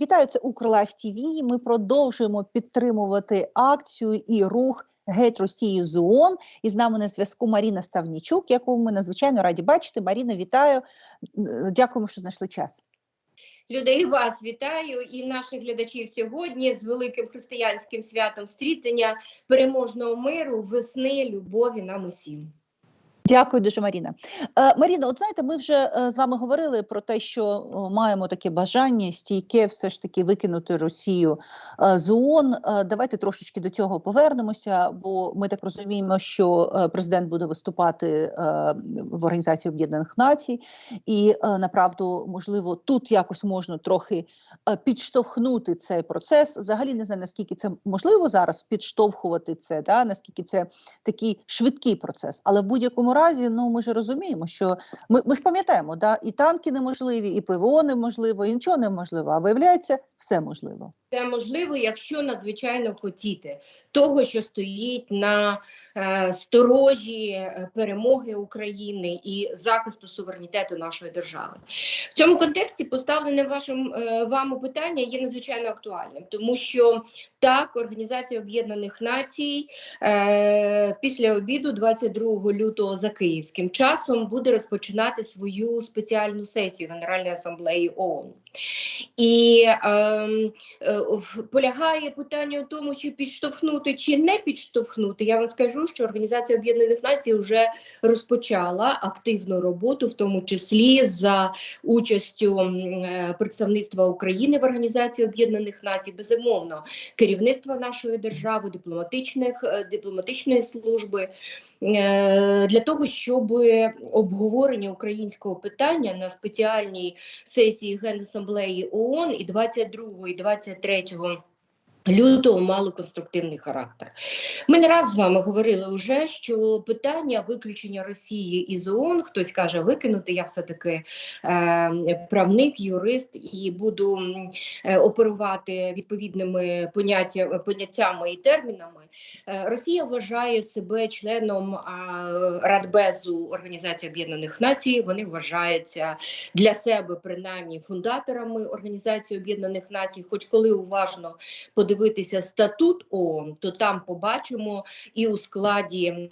Вітаю, це Укрлайф ТВ. Ми продовжуємо підтримувати акцію і рух геть Росії з ООН. І з нами на зв'язку Маріна Ставнічук, яку ми надзвичайно раді бачити. Маріна, вітаю. Е, Дякуємо, що знайшли час. Людей вас вітаю і наших глядачів сьогодні з великим християнським святом стрітення переможного миру, весни, любові нам усім. Дякую дуже, Маріна. Е, Маріна, от знаєте, ми вже е, з вами говорили про те, що о, маємо таке бажання стійке все ж таки викинути Росію е, з ООН. Е, давайте трошечки до цього повернемося, бо ми так розуміємо, що е, президент буде виступати е, в Організації Об'єднаних Націй, і е, направду, можливо, тут якось можна трохи е, підштовхнути цей процес. Взагалі не знаю, наскільки це можливо зараз підштовхувати це, да, наскільки це такий швидкий процес, але в будь-якому разі, ну ми ж розуміємо, що ми, ми ж пам'ятаємо, да, і танки неможливі, і ПВО неможливо, і нічого неможливо. А виявляється, все можливо. Це можливо, якщо надзвичайно хотіти того, що стоїть на е, сторожі е, перемоги України і захисту суверенітету нашої держави. В цьому контексті поставлене вашим е, вами питання є надзвичайно актуальним, тому що так, Організація Об'єднаних Націй е, після обіду, 22 лютого за київським часом, буде розпочинати свою спеціальну сесію Генеральної асамблеї ООН. І ем, е, полягає питання у тому, чи підштовхнути, чи не підштовхнути. Я вам скажу, що Організація Об'єднаних Націй вже розпочала активну роботу, в тому числі за участю е, представництва України в Організації Об'єднаних Націй. Безумовно, керівництва нашої держави, дипломатичних е, дипломатичної служби. Е, Для того щоб обговорення українського питання на спеціальній сесії Генасамблеї ООН і 22 і 23 лютого мало конструктивний характер. Ми не раз з вами говорили вже, що питання виключення Росії із ООН, хтось каже викинути, я все-таки е, правник, юрист і буду е, оперувати відповідними поняття, поняттями і термінами. Е, Росія вважає себе членом а, Радбезу Організації Об'єднаних Націй. Вони вважаються для себе принаймні фундаторами Організації Об'єднаних Націй. Хоч коли уважно подивитися статут ООН, то там побачимо і у складі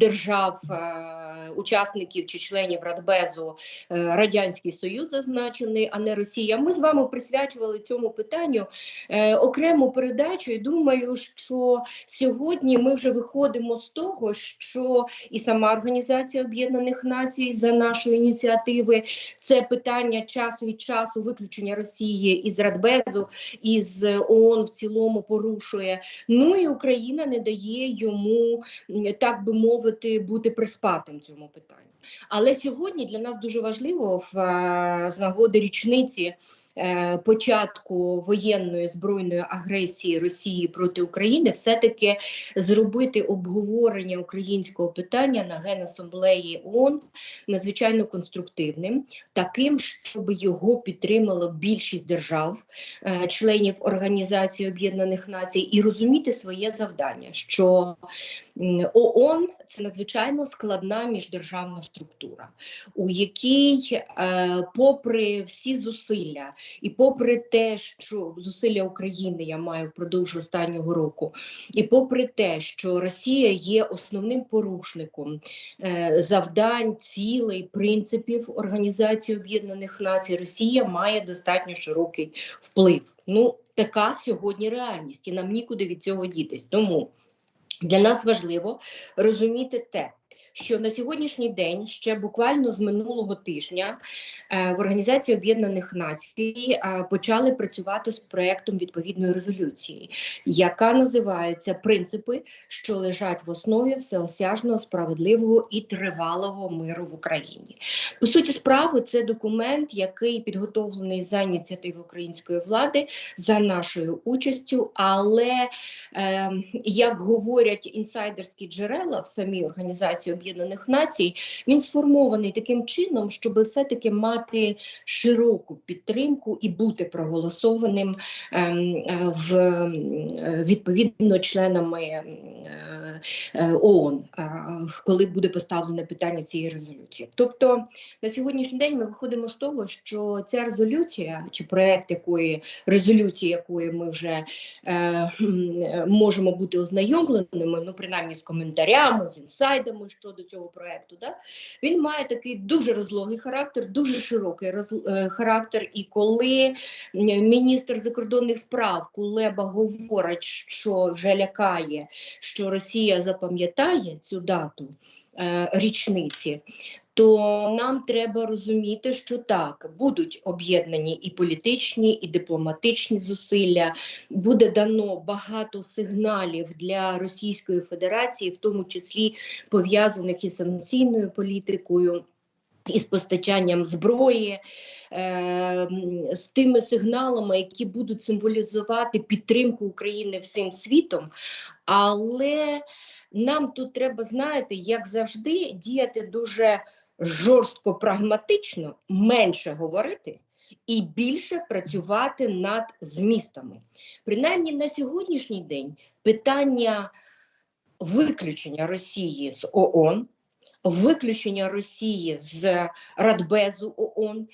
держав, е, учасників чи членів Радбезу е, Радянський Союз зазначений, а не Росія. Ми з вами присвячували цьому питанню е, окрему передачу. І думаю, що сьогодні ми вже виходимо з того, що і сама Організація Об'єднаних Націй за нашої ініціативи це питання час від часу виключення Росії із Радбезу із ООН в цілому порушує. Ну і Україна не дає йому так би мовити бути приспатим цьому питанню. Але сьогодні для нас дуже важливо в е, з нагоди річниці. Е, Початку воєнної збройної агресії Росії проти України все-таки зробити обговорення українського питання на Генасамблеї ООН надзвичайно конструктивним, таким, щоб його підтримало більшість держав, е, членів Організації Об'єднаних Націй, і розуміти своє завдання, що ООН це надзвичайно складна міждержавна структура, у якій, е, попри всі зусилля, і попри те, що зусилля України я маю впродовж останнього року, і попри те, що Росія є основним порушником е, завдань, цілей, принципів Організації Об'єднаних Націй, Росія має достатньо широкий вплив. Ну, така сьогодні реальність, і нам нікуди від цього дітись. Тому для нас важливо розуміти те, що на сьогоднішній день, ще буквально з минулого тижня, е, в Організації Об'єднаних Націй е, почали працювати з проектом відповідної резолюції, яка називається Принципи, що лежать в основі всеосяжного, справедливого і тривалого миру в Україні. По суті справи, це документ, який підготовлений за ініціативи української влади за нашою участю, але е, як говорять інсайдерські джерела в самій організації Об'єднаних Націй він сформований таким чином, щоб все-таки мати широку підтримку і бути проголосованим ем, е, в е, відповідно членами е, ООН, коли буде поставлене питання цієї резолюції. Тобто на сьогоднішній день ми виходимо з того, що ця резолюція чи проект якої резолюції, якої ми вже можемо бути ознайомленими, ну принаймні з коментарями, з інсайдами щодо цього проекту, да, він має такий дуже розлогий характер, дуже широкий роз- е, характер. І коли міністр закордонних справ Кулеба говорить, що вже лякає, що Росія запам'ятає цю дату е, річниці. То нам треба розуміти, що так будуть об'єднані і політичні, і дипломатичні зусилля. Буде дано багато сигналів для Російської Федерації, в тому числі пов'язаних із санкційною політикою. Із постачанням зброї, е, з тими сигналами, які будуть символізувати підтримку України всім світом. Але нам тут треба, знаєте, як завжди, діяти дуже жорстко прагматично, менше говорити і більше працювати над змістами. Принаймні на сьогоднішній день питання виключення Росії з ООН, виключення Росії з Радбезу ООН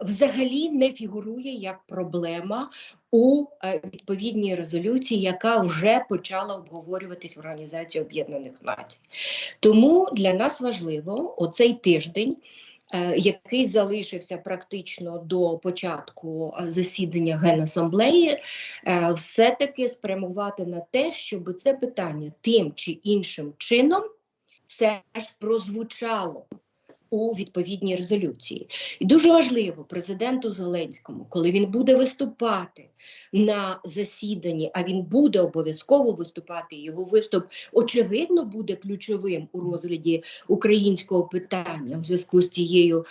взагалі не фігурує як проблема у е, відповідній резолюції, яка вже почала обговорюватись в Організації Об'єднаних Націй. Тому для нас важливо оцей тиждень. е, Який залишився практично до початку е, засідання Генасамблеї, все-таки спрямувати на те, щоб це питання тим чи іншим чином все ж прозвучало у відповідній резолюції. І дуже важливо президенту Зеленському, коли він буде виступати на засіданні, а він буде обов'язково виступати. Його виступ очевидно буде ключовим у розгляді українського питання в зв'язку з цією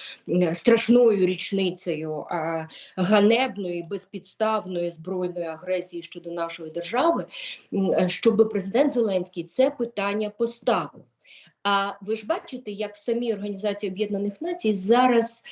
страшною річницею ганебної безпідставної збройної агресії щодо нашої держави, щоб президент Зеленський це питання поставив. А ви ж бачите, як в самій Організації Об'єднаних Націй зараз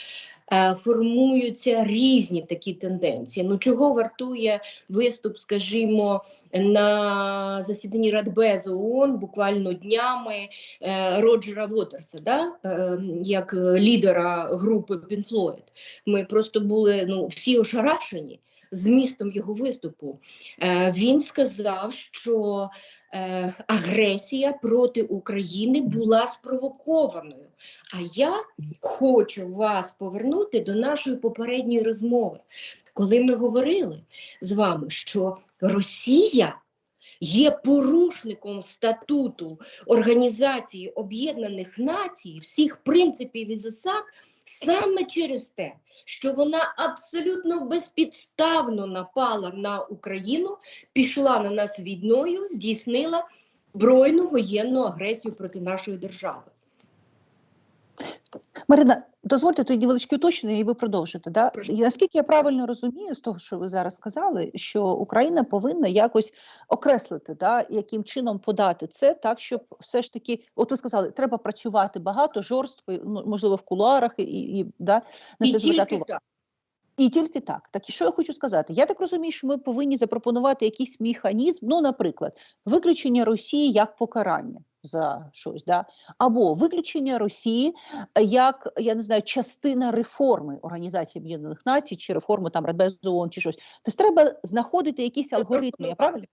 е, формуються різні такі тенденції. Ну чого вартує виступ, скажімо, на засіданні Радбезу ООН буквально днями е, Роджера Вотерса, да? е, як лідера групи Pink. Ми просто були ну, всі ошарашені змістом його виступу. Він сказав, що агресія проти України була спровокованою. А я хочу вас повернути до нашої попередньої розмови, коли ми говорили з вами, що Росія є порушником статуту Організації Об'єднаних Націй, всіх принципів і засад саме через те, що вона абсолютно безпідставно напала на Україну, пішла на нас війною, здійснила збройну воєнну агресію проти нашої держави. Марина, дозвольте тоді невеличке уточнення, і ви продовжите. Да? І наскільки я правильно розумію з того, що ви зараз сказали, що Україна повинна якось окреслити, да, яким чином подати це так, щоб все ж таки, от ви сказали, треба працювати багато, жорстко, ну, можливо, в кулуарах і, і да, на І це звертати увагу. І тільки так. Так і що я хочу сказати? Я так розумію, що ми повинні запропонувати якийсь механізм, ну, наприклад, виключення Росії як покарання за щось, да? або виключення Росії е, як я не знаю, частина реформи Організації Об'єднаних Націй чи реформи там Радбезу ООН чи щось. Тобто треба знаходити якісь алгоритми. Я правильно?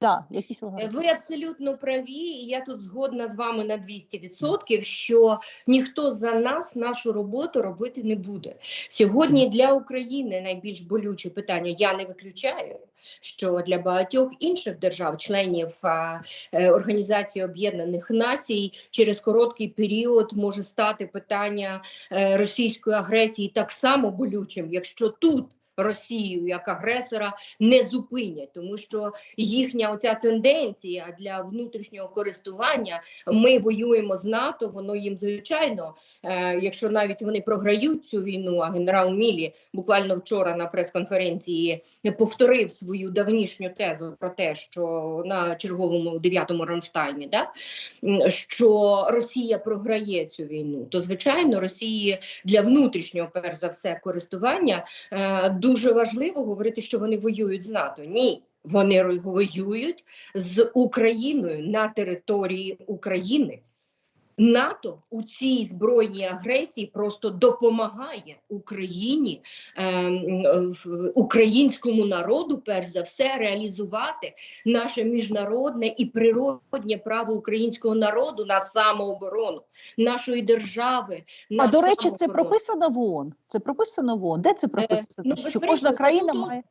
Да, якісь. Ви абсолютно праві, і я тут згодна з вами на 200%, що ніхто за нас нашу роботу робити не буде. Сьогодні для України найбільш болюче питання. Я не виключаю, що для багатьох інших держав, членів а, е, Організації Об'єднаних Націй, через короткий період може стати питання е, російської агресії так само болючим, якщо тут. Росію як агресора не зупинять, тому що їхня оця тенденція для внутрішнього користування. Ми воюємо з НАТО. Воно їм звичайно, е, якщо навіть вони програють цю війну. А генерал Мілі буквально вчора на прес-конференції повторив свою давнішню тезу про те, що на черговому дев'ятому Рамштайні, да що Росія програє цю війну, то звичайно Росії для внутрішнього, перш за все, користування е, дуже важливо говорити, що вони воюють з НАТО. Ні. Вони воюють з Україною на території України. НАТО у цій збройній агресії просто допомагає Україні, ем, е, українському народу, перш за все, реалізувати наше міжнародне і природнє право українського народу на самооборону нашої держави. На А до речі, це прописано в ООН. Це прописано в ООН. Де це прописано? ну, що кожна країна має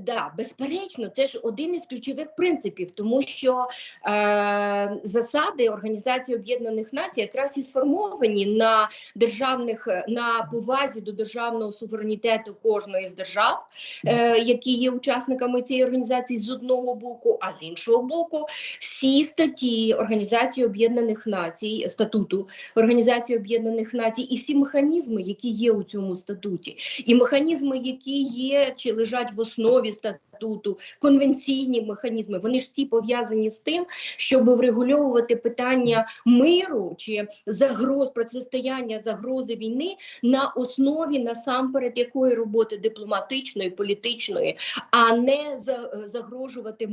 Да, безперечно, це ж один із ключових принципів, тому що е, засади Організації Об'єднаних Націй якраз і сформовані на державних на повазі до державного суверенітету кожної з держав, е, які є учасниками цієї організації з одного боку, а з іншого боку, всі статті Організації Об'єднаних Націй, статуту Організації Об'єднаних Націй, і всі механізми, які є у цьому статуті, і механізми, які є чи лежать в основі Då vi stöttar статуту, конвенційні механізми, вони ж всі пов'язані з тим, щоб врегульовувати питання миру чи загроз протистояння загрози війни на основі насамперед якої роботи дипломатичної, політичної, а не загрожувати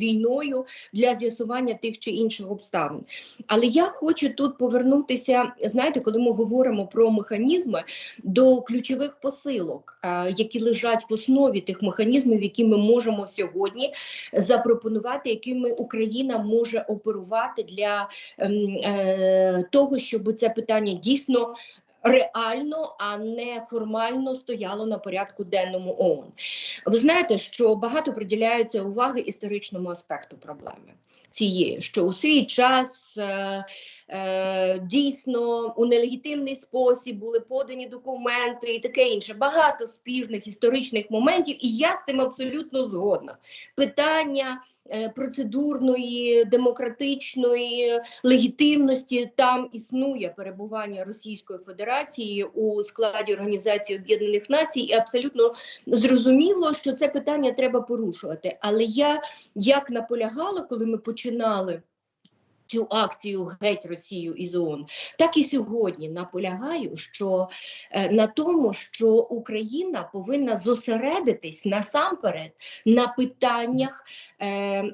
війною для з'ясування тих чи інших обставин. Але я хочу тут повернутися. Знаєте, коли ми говоримо про механізми, до ключових посилок, які лежать в основі тих механізмів, які ми можемо сьогодні запропонувати, якими Україна може оперувати для ем, е, того, щоб це питання дійсно. Реально, а не формально стояло на порядку денному ООН. Ви знаєте, що багато приділяється уваги історичному аспекту проблеми цієї, що у свій час е, дійсно у нелегітимний спосіб були подані документи і таке інше. Багато спірних історичних моментів, і я з цим абсолютно згодна. Питання. е, Процедурної демократичної легітимності там існує перебування Російської Федерації у складі Організації Об'єднаних Націй, і абсолютно зрозуміло, що це питання треба порушувати. Але я як наполягала, коли ми починали цю акцію геть Росію із ООН, так і сьогодні наполягаю, що е, на тому, що Україна повинна зосередитись насамперед на питаннях е,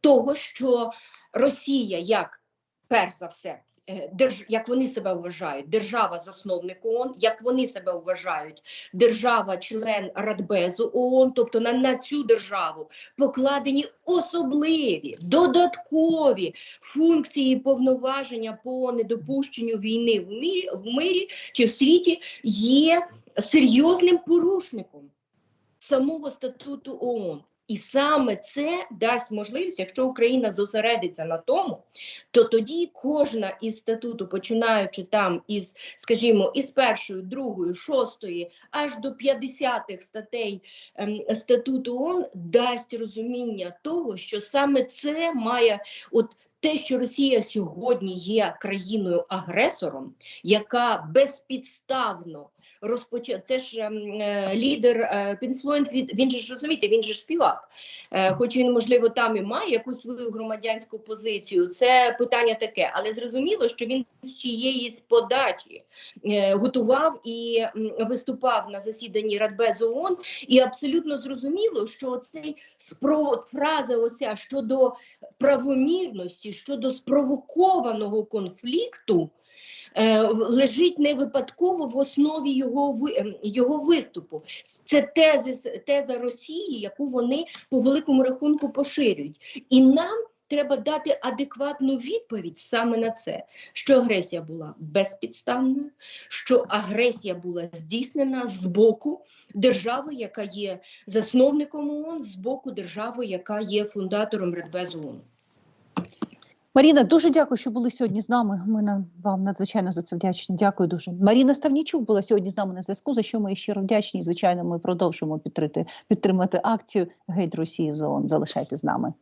того, що Росія як перш за все. Е, Держ, як вони себе вважають, держава-засновник ООН, як вони себе вважають, держава-член Радбезу ООН, тобто на, на цю державу покладені особливі додаткові функції і повноваження по недопущенню війни в мірі в мирі чи в світі є серйозним порушником самого статуту ООН. І саме це дасть можливість, якщо Україна зосередиться на тому, то тоді кожна із статуту, починаючи там із, скажімо, із першої, другої, шостої, аж до 50-х статей ем, статуту ООН, дасть розуміння того, що саме це має от. Те, що Росія сьогодні є країною-агресором, яка безпідставно розпочала, це ж ем, е, лідер е, Pink він, же ж розумієте, він же ж співак. Е, хоч він, можливо, там і має якусь свою громадянську позицію, це питання таке, але зрозуміло, що він з чиєїсь подачі е, готував і виступав на засіданні Радбезу ООН, і абсолютно зрозуміло, що цей спро... фраза оця щодо правомірності, щодо спровокованого конфлікту. Е, Лежить не випадково в основі його ем, його виступу. Це тези с- теза Росії, яку вони по великому рахунку поширюють, і нам треба дати адекватну відповідь саме на це, що агресія була безпідставною, що агресія була здійснена з боку держави, яка є засновником ООН, з боку держави, яка є фундатором ООН. Маріна, дуже дякую, що були сьогодні з нами. Ми на вам надзвичайно за це вдячні. Дякую дуже. Маріна Ставнічук була сьогодні з нами на зв'язку. За що ми щиро вдячні. Звичайно, ми продовжимо підтримати акцію Гейт Росії ЗОН. Залишайте з нами.